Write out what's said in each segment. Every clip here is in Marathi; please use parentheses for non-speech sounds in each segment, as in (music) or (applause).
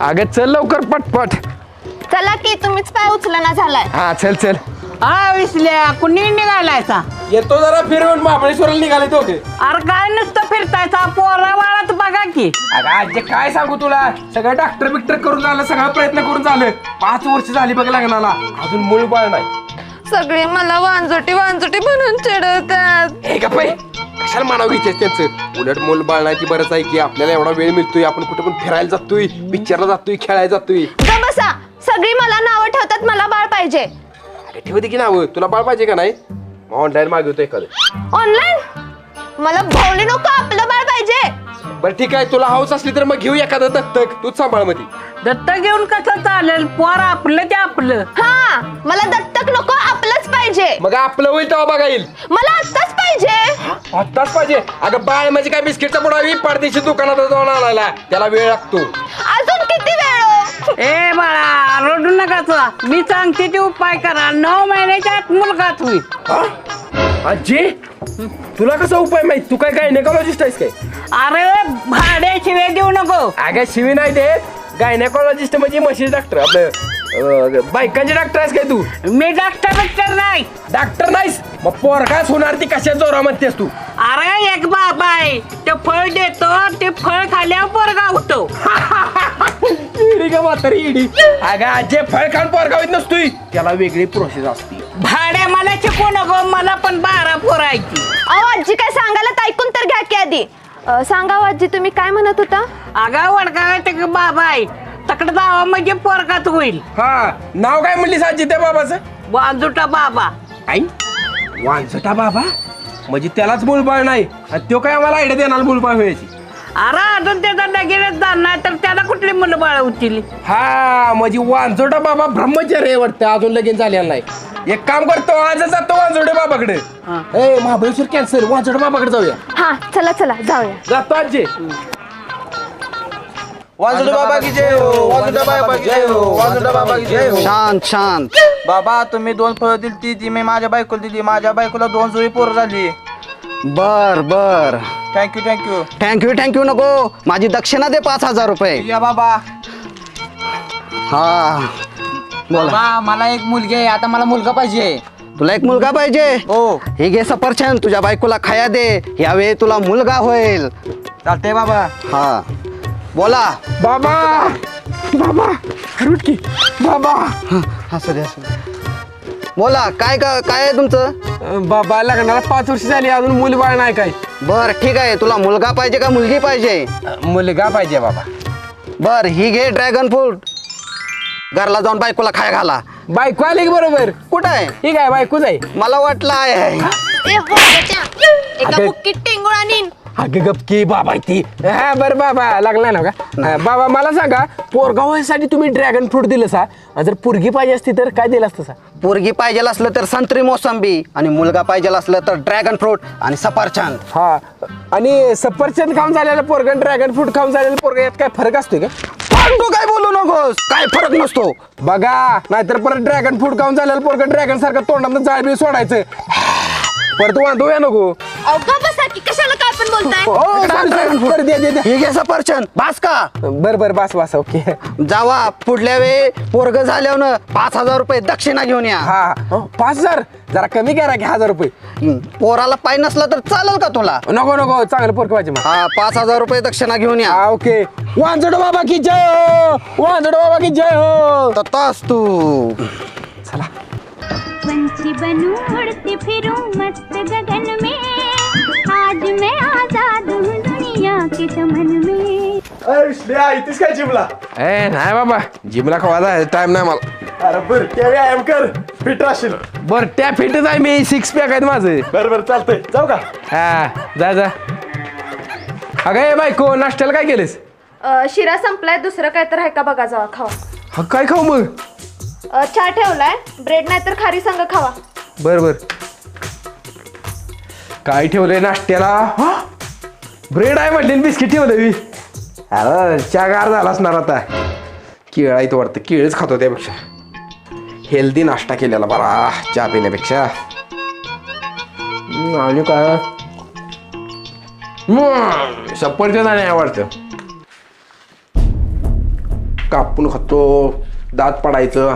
अगं चल लवकर पटपट. चला की तुम्हीच पाय उचलना झालाय. हा चल चल. हा विसल्या कुणी निघालायचा? येतो जरा फिरवून महाबळेश्वरला निघाले तो अरे काय नुसतं फिरतायचा? पोरा वाळात बघा की. अगं आजी काय सांगू तुला? सगळं डॉक्टर बिक्टर करून झालं सगळा प्रयत्न करून झालं. पाच वर्ष झाली बघ लग्नाला. अजून मूळ बाळ नाही. सगळे मला वांजोटी वांजोटी बनवून चिडवतात. हे का पै कशाला मानावं घेते त्यांचं? उलट मूल बाळ नाही ती बरंच आहे की. आपल्याला एवढा वेळ मिळतोय आपण कुठे पण फिरायला जातोय पिक्चरला जातोय खेळायला जातोय. का बसा. सगळी मला नावं ठेवतात मला बाळ पाहिजे. अरे ठेवू दे की नाव. तुला बाळ पाहिजे का नाही? ऑनलाईन मागवतो एखादं. ऑनलाईन मला भावली नको आपलं बाळ पाहिजे. बरं ठीक आहे तुला हाऊस असली तर मग घेऊ एखादं दत्तक? तूच सांभाळमध्ये दत्त घेऊन कसं चालेल? पोर आपलं ते आपलं. हा मला दत्तक नको आपलंच पाहिजे. मग आपलं होईल तेव्हा बघा येईल. मला आत्ताच पाहिजे. आत्ताच पाहिजे? अगं बाळ म्हणजे काय बिस्किटचा बुडावी परदेशी दुकानात जाऊन आणायला. त्याला वेळ लागतो. अजून किती वेळ हो? ए बाळा रडू नका मी सांगते ते उपाय करा. नऊ महिन्याच्या आत मुलगाच होईल आजी? तुला कसा उपाय माहीत? तू काय गायनेकॉलॉजिस्ट आहेस काय? अरे भाड्या शिवे देऊ नको. अगं शिवी नाही देत. गायनेकॉलॉजिस्ट म्हणजे म्हशी डॉक्टर आपलं अं, बायकांचे डॉक्टर आहेस काय तू? मी डॉक्टर बिक्टर नाही. डॉक्टर नाहीस? मग पोरकाच होणार ती कशा जोरा म्हणतेस तू? अरे एक बाबा आहे. ते फळ देतो ते फळ खाल्यावर पोरगा होतो. इडी का म्हातारी इडी. अगं आजे फळ खाऊन पोरगावीत नसतोय त्याला वेगळी प्रोसेस असते. भाड्या मला शिकू नको मला पण बारा पोरायची अहो आजी काय सांगायला तर ऐकून तर घ्या की आधी. अं, सांगा हो आजी तुम्ही काय म्हणत होता? अगा वडका ते बाबा आहे तकडे जावा म्हणजे पोरगाच होईल. हा नाव काय म्हणलीस आजी त्या बाबाचं? वाजूटा बाबा. आई वांझटा बाबा? म्हणजे त्यालाच मुलबाळ नाही. आणि तो काय आम्हाला आयडिया देणार मुलबाळ व्हायची? अरे अजून त्याचा लगेच जाणार तर त्याला कुठली मुलं बाळ होतील हा म्हणजे वांझोटा बाबा ब्रह्मचर्य वाटतं. अजून लगीन झालेलं नाही. एक काम करतो आजच जातो वांझोटे बाबाकडे. ए महाबळेश्वर कॅन्सर वांझोटे बाबाकडे जाऊया. हा चला चला जाऊया. जातो आजी. वाजुडा बाबा की जय हो वाजुडा बाबा की जय हो वाजुडा बाबा की जय हो. शांत शांत. बाबा तुम्ही दोन फळं दिली ती ती मी माझ्या बायकोला दिली. माझ्या बायकोला दोन जुळी पोरं झाली. बर बर. थँक्यू थँक्यू थँक्यू थँक्यू नको. माझी दक्षिणा दे पाच हजार रुपये. या बाबा. हा. बोला. बाबा मला एक मुलगी आहे. आता मला मुलगा पाहिजे. तुला एक मुलगा पाहिजे? हो. हे घे सफरचंद तुझ्या बायकोला खाया दे. यावेळी तुला मुलगा होईल. चालतंय बाबा. हा. बोला. बाबा बाबा रुट की बाबा असू दे असू दे. बोला काय का काय आहे तुमचं? बाबा लग्नाला पाच वर्ष झाली अजून मुलबाळ नाही काय बर ठीक आहे. तुला मुलगा पाहिजे का मुलगी पाहिजे? मुलगा पाहिजे बाबा. बर ही घे ड्रॅगन फ्रूट. घरला जाऊन बायकोला खाया घाला. बायको आली की बरोबर? कुठं आहे? ठीक आहे बायकोच आहे? मला वाटलं आहे. ए, वाजोट्या. एका अगं. बुक्कीत टेंगुळ आणीन अगं गपकी बाबा आहे ती. हा बरं बाबा लागला ना का हा, बाबा मला सांगा पोरगावासाठी तुम्ही ड्रॅगन फ्रूट दिलं सा? जर पुरगी पाहिजे असती तर काय दिलं असतं सा? पोरगी पाहिजे असलं तर संत्री मोसंबी आणि मुलगा पाहिजे असलं तर ड्रॅगन फ्रूट आणि सफरचंद. हा आणि सफरचंद खाऊन झालेलं पोरगं ड्रॅगन फ्रूट खाऊन झालेलं पोरगं यात काय फरक असतो का फालतू काय बोलू नकोस? काय फरक नसतो. बघा नाहीतर परत ड्रॅगन फ्रूट खाऊन झालेलं पोरगं ड्रॅगन सारखं तोंडात जाळ बी सोडायचं. परत वांधू या नको. बसा की कशाला पण बोलताय. हो हे सफरचंद. बास का? बर बर बस बस ओके. जावा पुढल्या वेळी पोरग झाल्यावर पाच हजार रुपये दक्षिणा घेऊन या. हा. हा. पाच हजार? जरा कमी करा की हजार रुपये. हं, पोराला पाय नसला तर चालेल का तुला? नको नको चांगलं पोरग पाहिजे मला हा पाच हजार रुपये दक्षिणा घेऊन या. हा ओके. वांजड बाबा की जय हो. वांजड बाबा की जय हो. ततास तू. पंछी बनूं उड़ती फिरूं मस्त गगन में. आज मैं आजाद हूँ दुनिया के चमन में। काय जिमला? ए नाही बाबा जिमला खवा टाइम नाही मला. अरे बर त्या व्यायाम कर. फिट राहशील बर त्या फिटच आहे मी सिक्स पॅक आहेत माझं. बर बर चालतंय. जाऊ का? हा जा जा. अगं ए बायको नाश्त्याला काय केलेस अं, शिरा संपलाय दुसरं काय तर आहे का बघा जावा खावा. हा काय खाऊ मग? अं, चहा ठेवलाय ब्रेड नाही तर खारी संग खावा. बर बर. काय ठेवलंय नाश्त्याला? हा? ब्रेड आहे म्हटली बिस्किट ठेवलं मी अरे चहा गार झाला असणार आता. केळ आहे तो वाटतं. केळच खातो त्यापेक्षा. हेल्दी नाश्ता केलेला बरा चहा पिण्यापेक्षा. आणि काय? हम्म, सफरचंद आवडतं कापून खातो. दात पडायचं.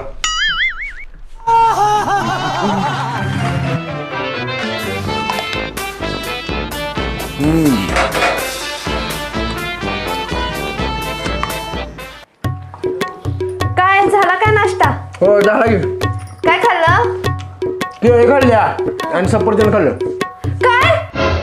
काय झाला काय नाश्ता? हो झाला की. काय खाल्लं? केळी खाल्ल्या आणि सफरचंद खाल्लं. काय?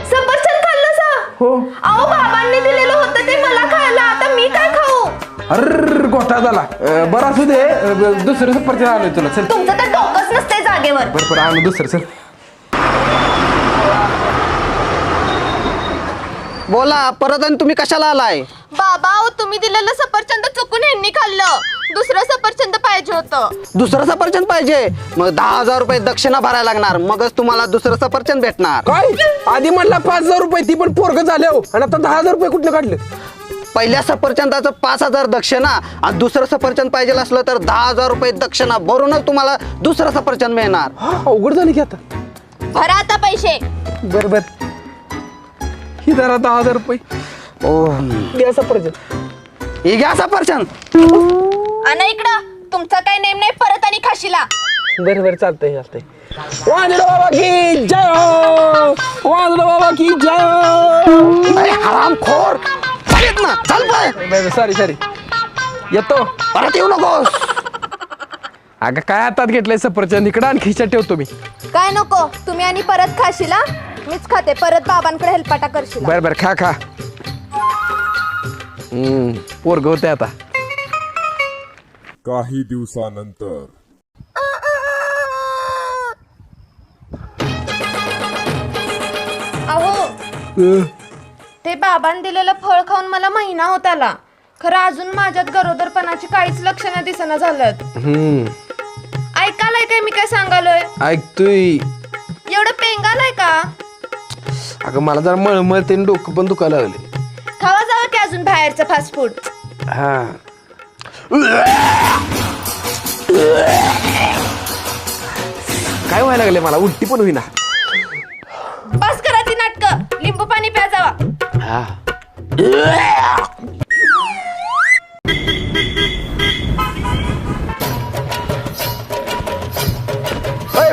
सफरचंद खाल्लं सा? हो. अहो बाबांनी दिलेलं होतं ते मला खायला आता मी काय खाऊ? अर गोठा झाला. अं, बरं असू दे अं, दुसरं सफरचंद आणलं तुला. चल. तुमचं तर डोकंच नसतंय जागेवर. बरं बरं आणू दुसरं चल. बोला परत आणि तुम्ही कशाला आलाय? बाबा अहो तुम्ही दिलेलं सफरचंद चुकून ह्यांनी खाल्लं. दुसरं सफरचंद पाहिजे होतं. दुसरं सफरचंद पाहिजे? मग दहा हजार रुपये दक्षिणा भरायला लागणार. मगच तुम्हाला दुसरं सफरचंद भेटणार. काय? आधी म्हणला पाच हजार रुपये ती पण पोरग झाले हो. आणि आता दहा हजार रुपये कुठलं काढलं? पहिल्या सफरचंदाचं पाच हजार दक्षिणा आणि दुसरं सफरचंद पाहिजे असलं तर दहा हजार रुपये दक्षिणा भरूनच तुम्हाला दुसरं सफरचंद मिळणार. हा, अवघड झाली की आता. भरा आता पैसे. बर बर. ही जरा दहा हजार रुपये. ओ. द्या सफरचंद हे घ्या सफरचंद आणि इकडं तुमचा काय नेम नाही परत आणि खाशीला. बरं बरं चालतंय चालतंय. वांजडा बाबा की जय हो. बाबा की जय हो. अरे हराम खोर. चालेत ना चल पाय सॉरी सॉरी येतो. परत येऊ नकोस. अगं काय हातात घेतलंय सफरचंद इकडं आणि खिशात ठेवतो मी काय नको? तुम्ही आणि परत खाशीला? मीच खाते. परत बाबांकडे हेलपाटा करशील. बरं बरं खा खा. हम्म पोरग होते आता. काही दिवसानंतर. अहो ते बाबांनी दिलेलं फळ खाऊन मला महिना होत आला खरं अजून माझ्यात गरोदरपणाची काहीच लक्षणं दिसना झालं हम्म. ऐकालाय काय मी काय सांगालोय? ऐकतोय. एवढं पेंगालाय का? अगं मला जरा मळमळते आणि डोकं पण दुखायला लागले खावा जावं की अजून बाहेरचं फास्ट फूड हा. काय व्हायला लागले मला? उलटी पण होईना. बस करा ती नाटक. लिंबू पाणी प्या जावा. हा.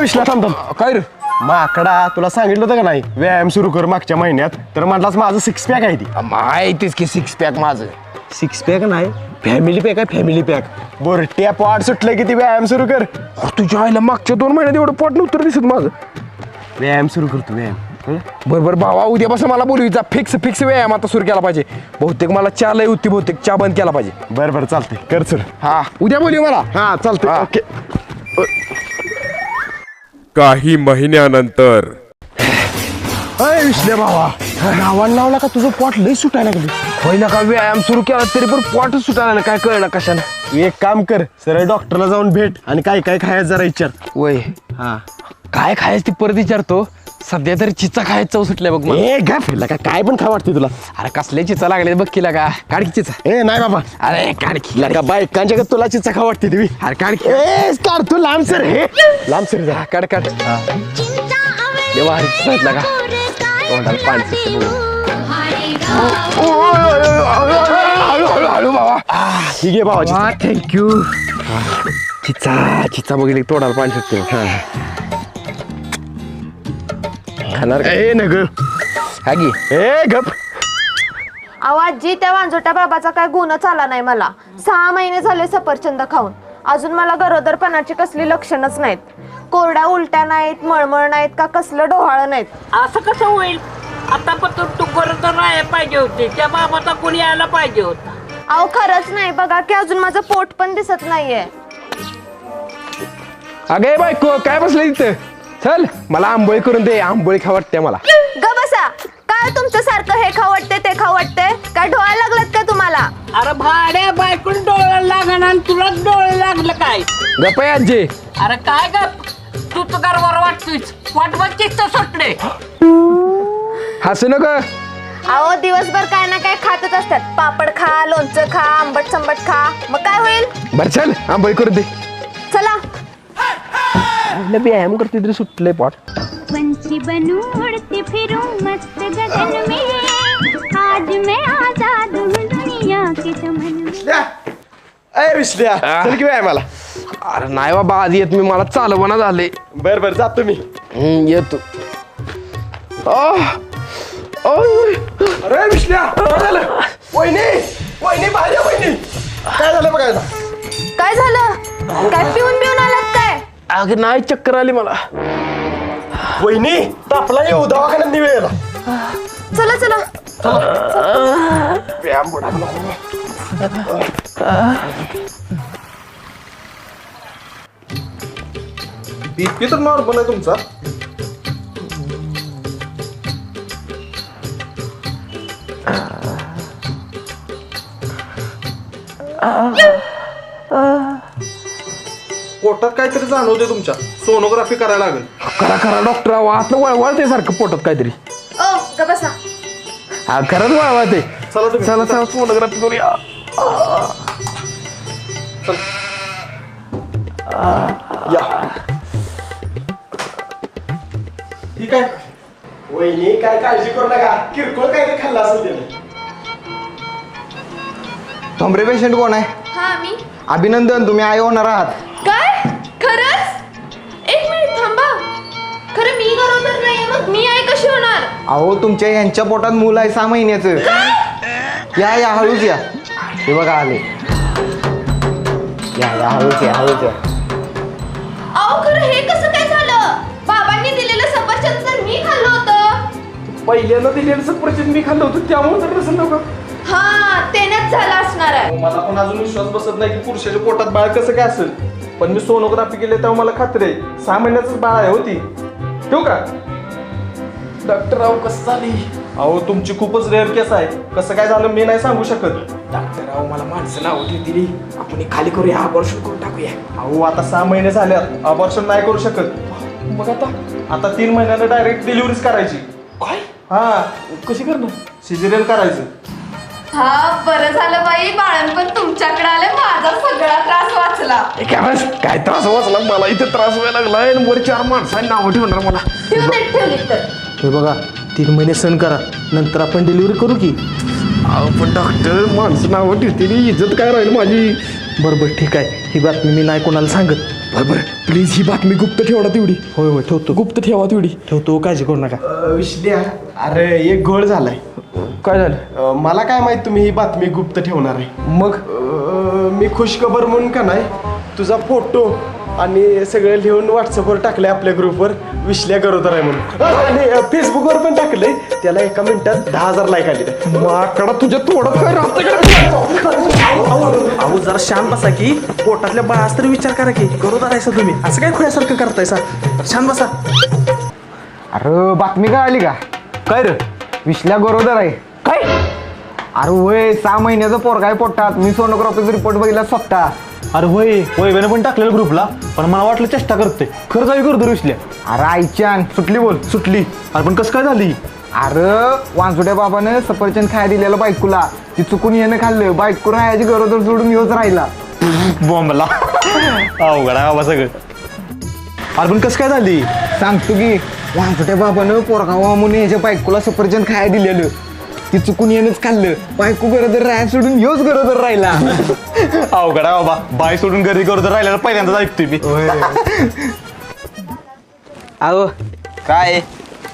विश्ला थांब थांब. काय रे? माकडा तुला सांगितलं होतं का नाही? व्यायाम सुरू कर मागच्या महिन्यात. तर म्हटलास माझं सिक्स पॅक आहे ती. माहितीच की सिक्स पॅक माझं. सिक्स पॅक नाही. फॅमिली पॅक आहे फॅमिली पॅक बोरट्या पॉट सुटलं की ती व्यायाम सुरू कर. अरे तुझ्या आईला मागच्या दोन महिन्यात एवढं पोट नव्हतं दिसत माझं. व्यायाम सुरू करतो व्यायाम. हं? बरं बरं भावा उद्यापासून मला बोलवीचा फिक्स फिक्स व्यायाम आता सुरू केला पाहिजे. बहुतेक मला चहा लय होती बहुतेक चहा बंद केला पाहिजे. बरं बरं चालतंय. कर सर. हा उद्या बोलू मला. हा चालतंय. हा. ओके काही महिन्यानंतर. अय विश्ले भावा. नावाला लावला का तुझं पोट लय सुटायला लागली होईना का व्यायाम सुरू केला तरी पण पोटच सुटायला काय कळलं कशानं तू एक काम कर सरळ डॉक्टरला जाऊन भेट आणि काय काय खायचं जरा विचार. वय. हा. काय खायचं ती परत विचारतो. सध्या तरी चिचा खायचं चव सुटल्या बघ मला. ए काय फिरला का? काय पण खा वाटते तुला. अरे कसले चिचा लागले बघ किला का? काढ की चिचा. ए नाही बाबा. अरे काढ की. का बायकांच्या का तुला चिचा खा वाटते तुम्ही अरे काढ की. ए काढ तू लांब सर हे. लांब सर जा. हा, काढ काढ. देवा हरी चिचा का? तोंडाला पाणी सुटतं बघ. हळू बाबा आहे बाबा थँक्यू चिचा चिचा बघितली तोंडाला पाणी सुटते. हा. खाणार का? ए नग. हा की? ए गप. अहो आजी त्या वांजोट्या बाबाचा काय गुणच आला नाही मला. सहा महिने झाले सफरचंद खाऊन. अजून मला गरोदरपणाची कसली लक्षणच नाहीत. कोरड्या उलट्या नाहीत मळमळ नाहीत का कसलं डोहाळ नाहीत. असं कसं होईल? आता पण तू तू करत राहायला पाहिजे होते. त्या बाबाचा कोणी यायला पाहिजे होता. अहो खरंच नाही बघा की अजून माझं पोट पण दिसत नाहीये. अगे बायको काय बसलं तिथं चल मला आंबोळी करून दे आंबोळी खा वाटते मला. ग बसा. काय तुमचं सारखं हे खाऊ वाटते ते खाऊ वाटते? काय डोळा लागलात का तुम्हाला? अरे भाड्या बायकून डोळ्याला लागणार आणि तुलाच डोळे लागलं काय? गप्पा आजी. अरे काय ग तू तर गरबार वाटतोयस. वाट बघतीस तर सुटले. हसू नको. अहो दिवसभर काय ना काय खातच असतात. पापड खा लोणचं खा आंबट संबट खा. मग काय होईल? बर चल आंबोळी करून दे. चला. व्यायाम करते तरी सुटले पोट. पंछी बनूं उड़ती फिरूं मस्त गगन में आज मैं आजाद हूँ दुनिया के चमन में. अय विश्ल्या चल की व्यायामाला. अरे नाही बाबा आधी येत मी. मला चालवणा झाले बर बर जातो मी हम्म, येतो. आह! अरे विश्ल्या काय झालं? वहिनी वहिनी बाहेर या, वहिनी. काय झालं बघायला काय झालं? काय पिऊन पिऊन काय अगं नाही चक्कर आली मला. वहिनी तापला येऊ दवाखान्यात नाही वेळेला चला चला. व्यायाम. बीपी तर नॉर्मल आहे तुमचा? पोटात काहीतरी जाणवते तुमच्या. सोनोग्राफी करायला लागेल. करा करा डॉक्टर आतलं वळवळते सारखं पोटात काहीतरी. ओ ग बसा. हा खरंच वळवळते चला तुम्ही. चला चला सोनोग्राफी करूया. या. ठीक आहे? वहिनी काय काळजी करू नका. किरकोळ काय खाल्लं असेल त्याने. पेशंट कोण आहे? हा मी. अभिनंदन तुम्ही आई होणार आहात. काय? खरंच? एक मिनिट थांबा. खरं मी गरोदर नाही मग. मी आई कशी होणार? अहो तुमच्या यांच्या पोटात मूल आहे सहा महिन्याचं. या या हळूच या. हे बघा आले. या या हळूच या हळूच या. अहो खरं हे कसं काय झालं? बाबांनी दिलेलं सफरचंद तर मी खाल्लं होतं. पहिल्यांदा दिलेलं सफरचंद मी खाल्लं होतं त्यामुळे तर नसेल नका हा त्यानेच झालं असणार आहे. मला पण अजून विश्वास बसत नाही की पुरुषाच्या पोटात बाळ कसं काय असेल? पण मी सोनोग्राफी केली तेव्हा मला खात्री आहे सहा महिन्याच बाळ आहे होती ठेवू का? डॉक्टर राव कसं झाली? अहो तुमची खूपच रेअर केस आहे. कसं काय झालं मी नाही सांगू शकत. डॉक्टर राव मला माणसं नाव दिली. आपण हे खाली करूया अबॉर्शन करून टाकूया. अहो आता सहा महिने झाल्यात. अबॉर्शन नाही करू शकत. मग आता? आता तीन महिन्यानं डायरेक्ट डिलिव्हरीच करायची. काय? हा. कशी करणार? सिजेरियन करायचं. हा बरं झालं बाई बाळणपण तुमच्याकडे आले माझा सगळा त्रास वाचला. हे काय बस काय त्रास वाचला? मला इथे त्रास व्हायला लागलाय आणि वर चार माणसांनी नावं ठेवणार मला. ठेवू देत ठेवली तर हे बघा तीन महिने सण करा नंतर आपण डिलिव्हरी करू की? अहो पण डॉक्टर माणसं नावं ठेवतील इज्जत काय राहील माझी? बरं बरं ठीक आहे. ही बातमी मी नाही कोणाला सांगत. बरं बरं प्लीज ही बातमी गुप्त ठेवडा तेवढी. होय होय ठेवतो. गुप्त ठेवा तेवढी. ठेवतो काळजी करू नका. विश्ल्या अरे एक घोळ झालाय. काय झालं? मला काय माहीत तुम्ही ही बातमी गुप्त ठेवणार आहे. मग? मी खुशखबर म्हणून का नाही तुझा फोटो आणि सगळं लिहून व्हॉट्सअपवर टाकलंय आपल्या ग्रुपवर विश्ल्या गरोदर आहे म्हणून. आणि फेसबुकवर पण टाकलंय त्याला एका मिनिटात दहा हजार लाईक आले माकडा तुझ्या तोडत काय राहतं अहो जरा शांत बसा की पोटातल्या बाळास तरी विचार करा की गरोदर आहे तुम्ही. असं काय खुल्यासारखं करताय सा? शांत बसा. अरे बातमी काय आली का? काय रे? विश्ल्या गरोदर आहे. काय? अरे होय सहा महिन्याचं पोरगा आहे पोटात मी सोनोग्राफीचा रिपोर्ट बघितला स्वतः. अरे होय वैभ्यानं पण टाकलेलं ग्रुपला. पण मला वाटलं चेष्टा करते खरं जावी गरोदर विश्ल्या. अरे आईच्यान सुटली बोल सुटली. अरे पण कसं काय झाली? अरे वांसुड्या बाबानं सफरचंद खायला दिलेलं बायकोला. ती चुकून येणं खाल्लं. बायको राहायची गरोदर सोडून येऊच राहिला. बॉम्बला अवघड आहे बाबा सगळं. अरे पण कसं काय झाली? सांगतो की वांसुट्या बाबानं पोरगावा म्हणून याच्या बायकोला सफरचंद खायला दिलेलं. ती चुकून येणंच खाल्लं. बायको गरोदर राहायला सोडून येऊच गरोदर राहिला. अवघड आहे बाबा. बाय सोडून घरी गरोदर राहिल्याला पहिल्यांदाच ऐकतोय मी. अहो काय?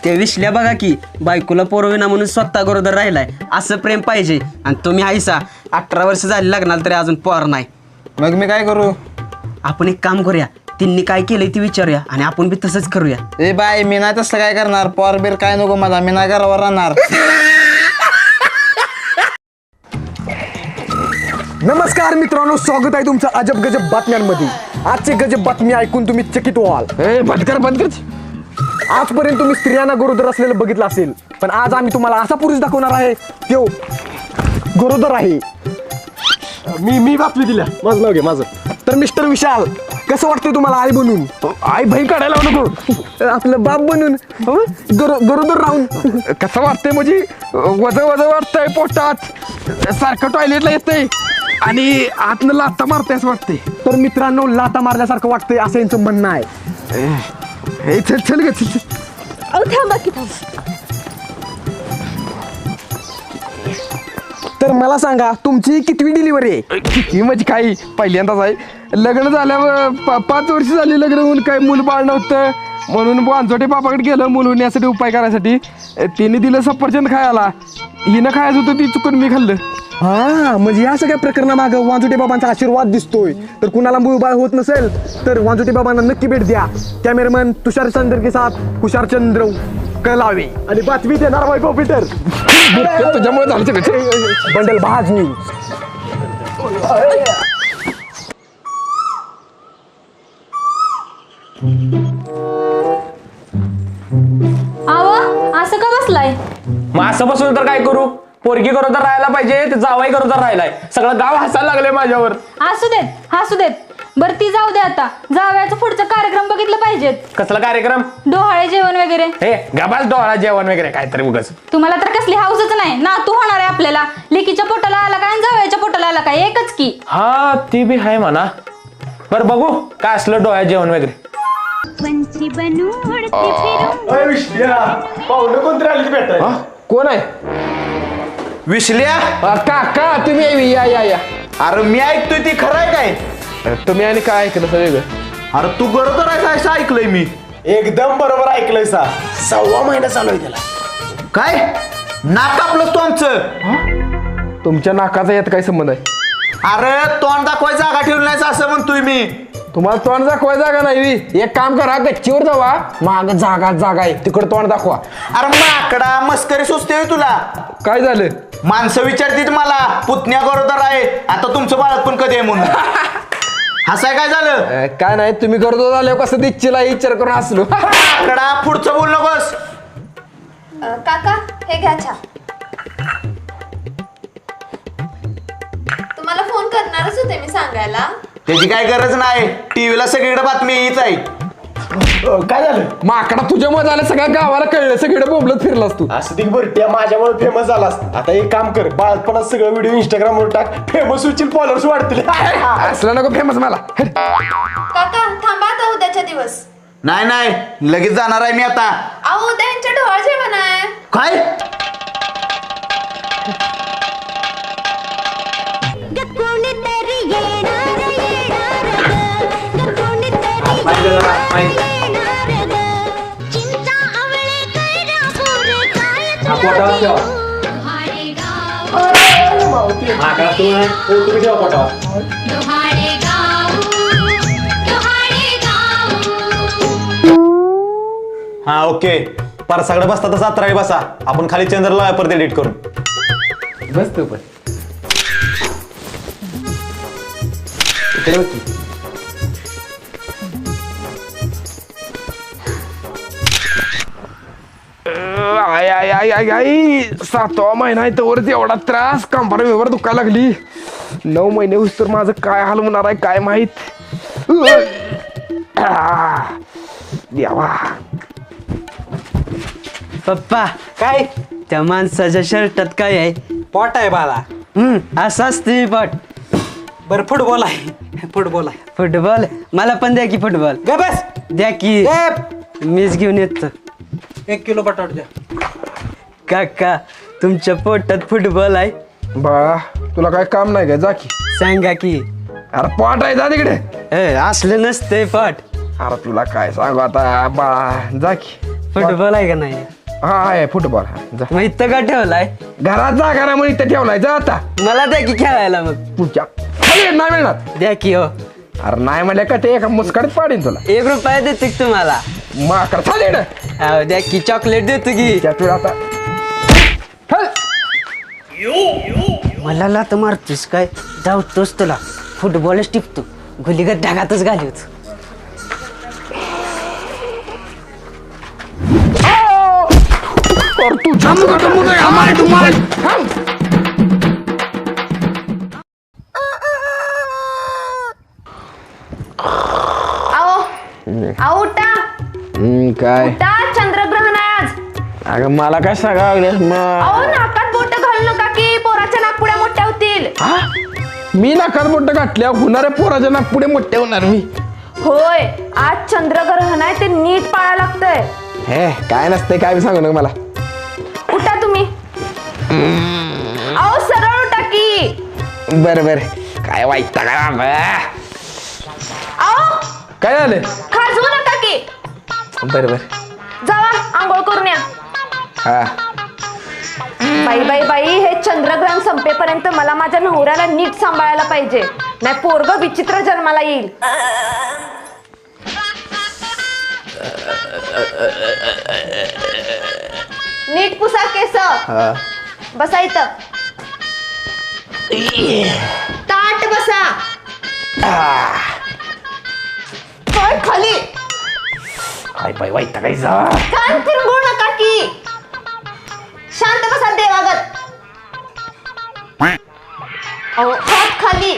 ते विसल्या बघा की बायकोला पोरविना म्हणून स्वतः गरोदर राहिलाय असं प्रेम पाहिजे. आणि तुम्ही आईसा अठरा वर्ष झाली लग्नाला तरी अजून पोर नाही. मग मी काय करू? आपण एक काम करूया. त्यांनी काय केलंय ते विचारूया आणि आपण बी तसंच करूया. ए बाय मी नाही तसं काय करणार. पॉर बीर काय नको माझा मी नाही घरावर राहणार. नमस्कार मित्रांनो स्वागत आहे तुमचं अजब गजब बातम्यांमध्ये. आजची गजब बातमी ऐकून तुम्ही चकित व्हाल. ए बंद कर बंद कर. आजपर्यंत तुम्ही स्त्रियांना गरोदर असलेलं बघितलं असेल पण आज आम्ही तुम्हाला असा पुरुष दाखवणार आहे तो गरोदर आहे. मी मी बातमी दिल्या. माझं नाव घे माझं. तर मिस्टर विशाल कसं वाटतंय तुम्हाला आई बनून? आई बहीण काढायला लावू नको. आपलं बाप बनून. हं? गरो गरोदर राहून. कसं वाटतंय म्हणजे? वज वज वाटतंय पोटात. सारखं टॉयलेटला येतंय. आणि आतनं लाथा मारतंय असं वाटतंय. तर मित्रांनो लाता मारल्यासारखं वाटतंय असं यांचं म्हणणं आहे. हे चल चल ग चल चल. अहो थांबा की थांबा. तर मला सांगा तुमची कितवी डिलिव्हरी आहे? किती म्हणजे काही पहिल्यांदाच आहे. लग्न झाल्यावर पा- पाच वर्ष झाली लग्न होऊन काही मूल बाळ नव्हतं. म्हणून वांजोटे बापाकडे गेलं मूल होण्यासाठी उपाय करायसाठी. तिने दिलं सफरचंद खायला. हिनं खायचं होतं ती चुकून मी खाल्लं. हा म्हणजे या सगळ्या प्रकरणामागं वांजुटे बाबांचा आशीर्वाद दिसतोय. तर कुणाला मूळबाळ होत नसेल तर वांजुटे बाबांना नक्की भेट द्या. कॅमेरामॅन तुषार चंद्र के साथ तुषार चंद्र कलावे. आणि बातमी देणार वैभव पीटर. (laughs) तुझ्यामुळे झालं सगळं. बंडल भाज न्यूज आवा असं का बसलाय? मग असं बसून तर काय करू? पोरगी करू तर राहायला पाहिजे ते जावाई करू तर राहिलाय. सगळं गाव हसायला लागले माझ्यावर. असू देत हसू देत. बरं ती जाऊ दे आता. जावयाचा पुढचा कार्यक्रम बघितलं पाहिजेत. कसला कार्यक्रम? डोहाळे जेवण वगैरे. हे गबाल डोळा जेवण वगैरे काहीतरी उगाच. तुम्हाला तर कसली हाऊसच नाही. ना तू होणार आहे आपल्याला. लेकीच्या पोटाला आला काय आणि जावयाच्या पोटाला आला काय? एकच की. हा ती बी आहे म्हणा. बरं बघू काय असलं डोळ्या जेवण वगैरे. पंछी बनू उडती फिरू अय विश्ल्या. पाहुणे कोणतरी आली भेटाय कोण आहे? विसल्या अ, काका तुम्ही या या या अरे मी ऐकतोय ती खरं आहे काय? अ, तुम्ही आणि काय ऐकलं सगळं अरे तू गरोदर आहेस असं ऐकलंय मी? एकदम बरोबर ऐकलंय सा. सव्वा महिना चालू आहे त्याला. काय? नाक आपलं तू आमचं. तुमच्या नाकाचा यात काय संबंध आहे? अरे तोंड दाखवाय जागा ठेवली नाहीस असं म्हणतोय मी. तुम्हाला तोंड दाखवाय जागा नाही. एक काम करा गच्चीवर जावा. माग जागा जागा आहे. तिकडे तोंड दाखवा. अरे माकडा मस्करी सुचते होय तुला. काय झालं? माणसं विचारतीत मला पुतण्या गरोदर आहे आता तुमचं बाळात पण कधी आहे म्हणून? हसाय काय झालं? अ, काय नाही तुम्ही करतो झाल्यावर कसं दिच्छीला विचार करून हसलो? माकडा पुढचं बोल नकोस काका हे घ्या चहा. तुम्हाला फोन करणारच होते मी सांगायला. त्याची काय गरज नाही. टीव्हीला सगळीकडे बातमी हीच आहे. अ, काय झालं? माकडा तुझ्यामुळे झालं सगळ्या गावाला कळलं सगळीकडे बोंबलत फिरलास तू. असं ती बरट्या माझ्यामुळे फेमस झालास. आता एक काम कर बाळपणात सगळं व्हिडिओ इंस्टाग्रामवर टाक. फेमस होतील फॉलोअर्स वाढतील. (laughs) असला नको फेमस मला. हट. काका थांबा आता दिवस. नाही नाही लगेच जाणार आहे मी आता. अहो उद्या यांच्या ढोळ जेवण आहे. काय? हा येणार ग चिंता आवळे कैरा हा ओके परसाकडे बसता तसा अत्राळी बसा. आपण खाली चंद्रला परत एडिट करू बस तू पण. इकडे बघ की. आय आय आय आय आय. सातवा महिना आहे तोवरच एवढा त्रास. कंबर व्यवहार दुखायला लागली. नऊ महिने होस तर माझं काय हाल होणार आहे काय माहीत? देवा. पप्पा काय? त्या माणसाच्या शर्टात काय आहे? पॉट आहे बाला हम्म असं असते पट बरं फुटबॉल आहे. फुटबॉल आहे. फुटबॉल मला पण द्या की फुटबॉल ग बस. द्या की. मीच घेऊन येतो. एक किलो बटाट द्या. काका तुमच्या पोटात फुटबॉल आहे? बा तुला काय काम नाही का? जा की. सांगा की. अरे पॉट आहे जा तिकडे. ए, असलं नसतंय पट अरे तुला काय सांगू आता बाळा जा की. फुटबॉल आहे का नाही? हा आहे फुटबॉल हा, जा. मग इथं का ठेवलाय? घरात जा घरा मग इथं ठेवलाय जा आता. मला द्या की खेळायला मग. तुझ्या खाली नाही मिळणार. द्या की हो. अरे नाही म्हणलं का ते एका मुस्काडीत पाडीन तुला. एक रुपया देतो की तुम्हाला. माकड चालेल. अहो, द्या की चॉकलेट देतो की. त्या तुला आता. मला लात मारतोस काय? धावतोस तुला. फुटबॉलच टिपतो. गुलीगत ढगातच घालवतो उठा. हम्म, काय? उठा चंद्रग्रहण आहे आज. अगं मला काय सांगा अहो नाकात बोट घालू मी नाकात मोठं घातल्या होणाऱ्या पोराच्या नाक पुढे मोठे होणार मी. होय आज चंद्रग्रहण आहे ते नीट पाळा लागतंय. हे काय नसतंय काय बी सांगू नका मला. उठा तुम्ही. अहो सरळ उठा बरं बरं. काय वाईट काय बाबा अहो काय झालं? खाजवू नका की. बरं बरं. जावा आंघोळ करून या. हा. संपेपर्यंत मला माझ्या नवऱ्याला नीट सांभाळायला पाहिजे. नाही पोरग विचित्र जन्माला येईल. नीट पुसा केस. हा. बसा इथं. ताट बसा. खाली. काय पाय वाईट काय जा कान फिरवू नका की. शांत बसा देवागत. अहो, हात खाली.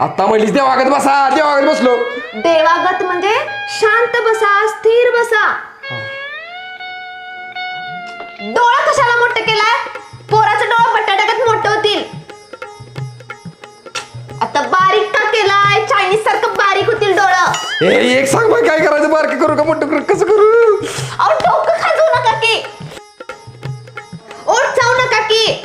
आता म्हणलीस देवागत बसा देवागत बसलो. देवागत म्हणजे शांत बसा स्थिर बसा. डोळा कशाला मोठं केलाय? पोराचं डोळा बटाट्यागत मोठं होतील. आता बारीक का केलाय चायनीज सारखं बारीक होतील डोळं. ए एक सांग बाई काय करायचं? बारके करू का मोठं करू? कसं करू? अहो डोकं खाजवू नका की. जाऊ नका की.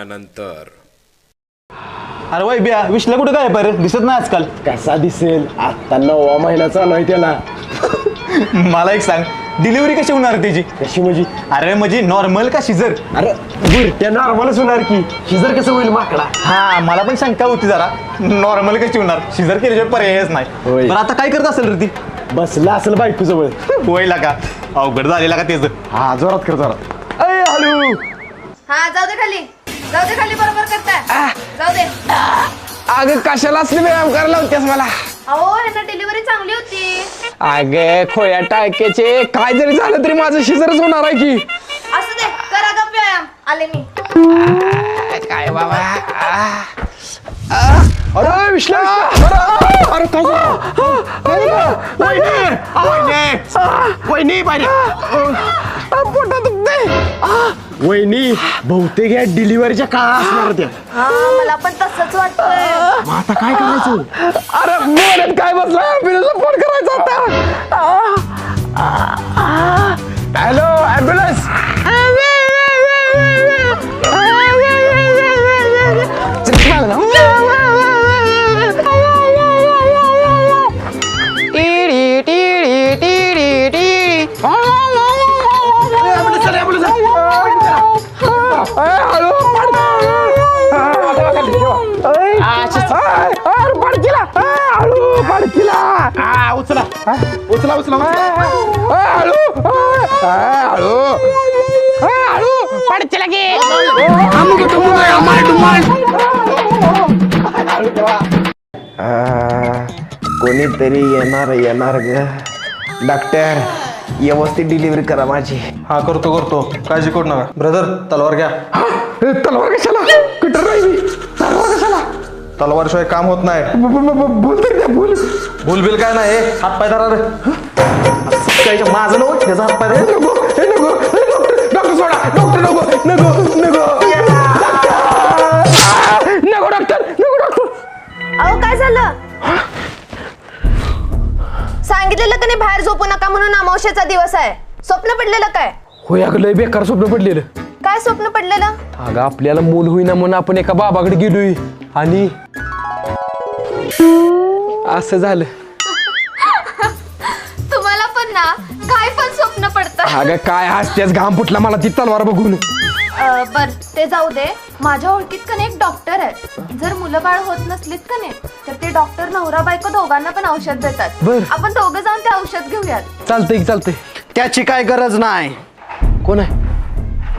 महिन्यानंतर अरे वय बिया विश्ल्या कुठं काय पर? दिसत नाही आजकाल. कसा दिसेल? आता नववा महिना चालू आहे त्याला. मला एक सांग डिलिव्हरी कशी होणार त्याची? कशी म्हणजे? अरे म्हणजे नॉर्मल का शिजर? अरे बुरट्या नॉर्मलच होणार की. शिजर कसं होईल माकडा? हा मला पण शंका होती जरा. नॉर्मल कशी होणार? शिजर केल्याशिवाय पर्यायच नाही. होय. पण आता काय करत असेल रे ती? बसला असेल बायको जवळ होईल का? अवघड झालेला का तेच हा जोरात कर जोरात. अय हॅलो! हा जाऊ दे खाली. जाऊ दे खाली बरोबर करताय. जाऊ दे. अगं कशाला असले व्यायाम करायला होत्यास मला? अहो ह्यांना डिलिव्हरी चांगली होती. अगे खोया टाळक्याचे काय जरी झालं तरी माझं शिजरच होणार आहे की. असू दे करा गप व्यायाम. आले मी. काय बाबा? अरे विश्ला अरे काय वहिनी! पाहिजे पोटात दुखते वहिनी बहुतेक या डिलिव्हरीच्या काळा असणार त्या. हा मला पण तसंच वाटतंय. मग आता काय करायचं? अरे काय बसला फोन करायचा आता. उचला उचला कोणीतरी येणार येणार ग. डॉक्टर व्यवस्थित डिलिव्हरी करा माझी. हा करतो करतो. काळजी करू नका. ब्रदर तलवार घ्या. ए, तलवार कशाला? कुठं राहिली? तलवार कशाला? तलवार शिवाय काम होत नाही. ब- बोल तरी द्या बोल. भूलबिल काय नाही हात पाय धरा रे. माझं त्याचा हात पाय नको नको ए, डॉक्टर डॉक्टर सोडा डॉक्टर नको नको नको. आ, नको डॉक्टर नको डॉक्टर. अहो काय झालं? सांगितलेलं का नाही बाहेर झोपू नका म्हणून अमावस्याचा दिवस आहे. स्वप्न पडलेलं काय? होय अगं लय बेकार स्वप्न पडलेलं. काय स्वप्न पडलेलं? अगं आपल्याला मूल होईना म्हणून आपण एका बाबाकडे गेलोय. आणि असं झालं. तुम्हाला पण ना काय पण स्वप्न पडतं. अगं काय हसतेच घाम फुटला मला ती तलवार बघून. अं, बर ते जाऊ दे. माझ्या ओळखीत का नाही एक डॉक्टर आहे. जर मुलं बाळ होत नसलीत का नाही तर ते डॉक्टर नवरा बायको दोघांना पण औषध देतात. बर. आपण दोघं जाऊन ते औषध घेऊयात. चालतंय की चालतंय? त्याची काय गरज नाही. कोण आहे?